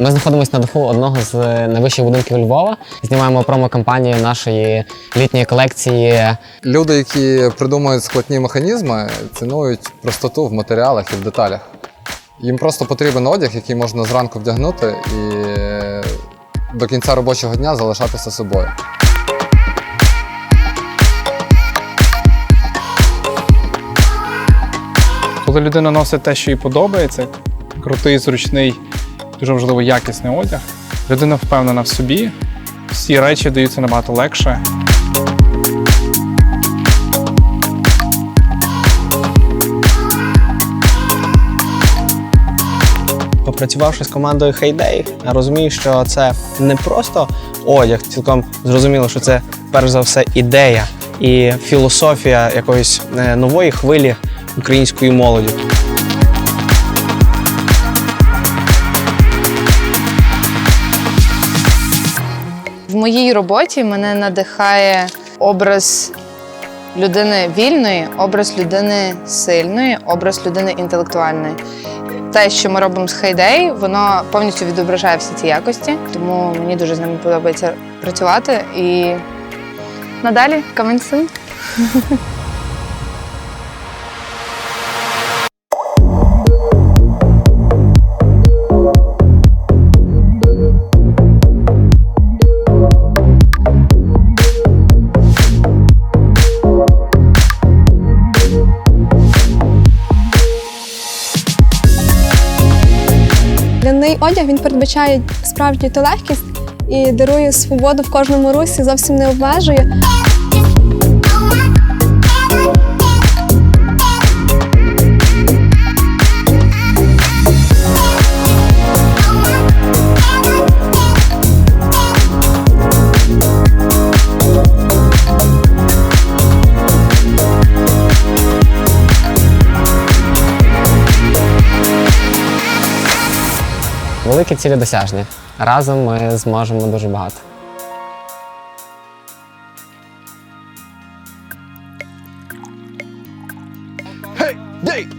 Ми знаходимося на даху одного з найвищих будинків Львова. Знімаємо промо-кампанію нашої літньої колекції. Люди, які придумують складні механізми, цінують простоту в матеріалах і в деталях. Їм просто потрібен одяг, який можна зранку вдягнути і до кінця робочого дня залишатися собою. Коли людина носить те, що їй подобається, крутий, зручний, дуже важливо якісний одяг, людина впевнена в собі, всі речі даються набагато легше. Попрацювавши з командою Heyday, я розумію, що це не просто одяг, цілком зрозуміло, що це перш за все ідея і філософія якоїсь е, нової хвилі української молоді. В моїй роботі мене надихає образ людини вільної, образ людини сильної, образ людини інтелектуальної. Те, що ми робимо з Хайдей, воно повністю відображає всі ці якості, тому мені дуже з ними подобається працювати. І надалі coming soon. Ляний одяг він передбачає справжню ту легкість і дарує свободу в кожному русі, зовсім не обмежує. Великі цілі досяжні. Разом ми зможемо дуже багато.